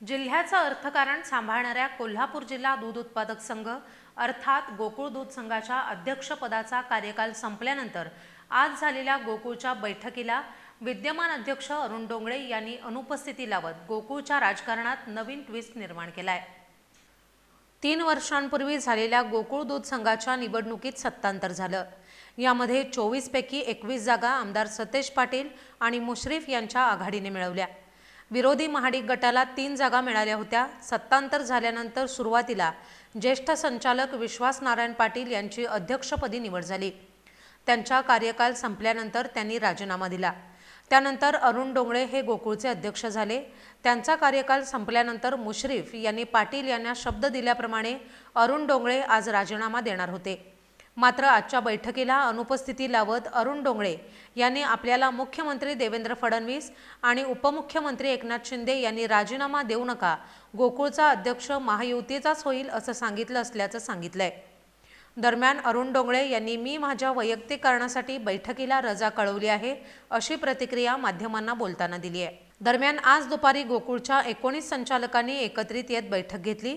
जिल्ह्याचं अर्थकारण सांभाळणाऱ्या कोल्हापूर जिल्हा दूध उत्पादक संघ अर्थात गोकुळ दूध संघाच्या अध्यक्षपदाचा कार्यकाल संपल्यानंतर आज झालेल्या गोकुळच्या बैठकीला विद्यमान अध्यक्ष अरुण डोंगळे यांनी अनुपस्थिती लावत गोकुळच्या राजकारणात नवीन ट्विस्ट निर्माण केलाय. तीन वर्षांपूर्वी झालेल्या गोकुळ दूध संघाच्या निवडणुकीत सत्तांतर झालं. यामध्ये चोवीसपैकी एकवीस जागा आमदार सतेज पाटील आणि मुश्रीफ यांच्या आघाडीने मिळवल्या. विरोधी महाडिक गटाला तीन जागा मिळाल्या होत्या. सत्तांतर झाल्यानंतर सुरुवातीला ज्येष्ठ संचालक विश्वास नारायण पाटील यांची अध्यक्षपदी निवड झाली. त्यांचा कार्यकाल संपल्यानंतर त्यांनी राजीनामा दिला. त्यानंतर अरुण डोंगळे हे गोकुळचे अध्यक्ष झाले. त्यांचा कार्यकाल संपल्यानंतर मुश्रीफ यांनी पाटील यांना शब्द दिल्याप्रमाणे अरुण डोंगळे आज राजीनामा देणार होते. मात्र आजच्या बैठकीला अनुपस्थिती लावत अरुण डोंगळे यांनी आपल्याला मुख्यमंत्री देवेंद्र फडणवीस आणि उपमुख्यमंत्री एकनाथ शिंदे यांनी राजीनामा देऊ नका गोकुळचा अध्यक्ष महायुतीचाच होईल असं सांगितलं असल्याचं सांगितलंय. दरम्यान अरुण डोंगळे यांनी मी माझ्या वैयक्तिक कारणासाठी बैठकीला रजा कळवली आहे अशी प्रतिक्रिया माध्यमांना बोलताना दिली आहे. दरम्यान आज दुपारी गोकुळच्या एकोणीस संचालकांनी एकत्रित येत बैठक घेतली.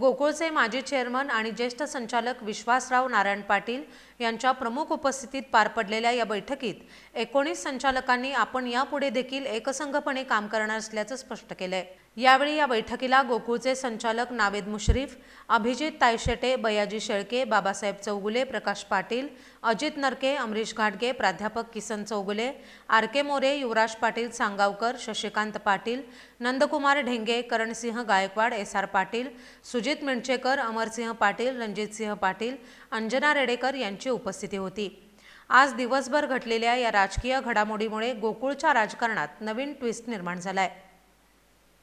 गोकुळचे माजी चेअरमन आणि ज्येष्ठ संचालक विश्वासराव नारायण पाटील यांच्या प्रमुख उपस्थितीत पार पडलेल्या या बैठकीत एकोणीस संचालकांनी आपण यापुढे देखील एकसंघपणे काम करणार असल्याचं स्पष्ट केलंय. यावेळी या बैठकीला गोकुळचे संचालक नावेद मुश्रीफ अभिजित तायशेटे बयाजी शेळके बाबासाहेब चौगुले प्रकाश पाटील अजित नरके अमरीश घाटगे प्राध्यापक Kisan Chougule R K More Yuvraj Patil Sangavkar Shashikant Patil Nandkumar Dhenge Karansinh Gaikwad S R Patil Sujit Minchekar Amarsinh Patil Ranjitsinh Patil Anjana Redekar यांची उपस्थिती होती. आज दिवसभर घडलेल्या या राजकीय घडामोडीमुळे गोकुळच्या राजकारणात नवीन ट्विस्ट निर्माण झालाय.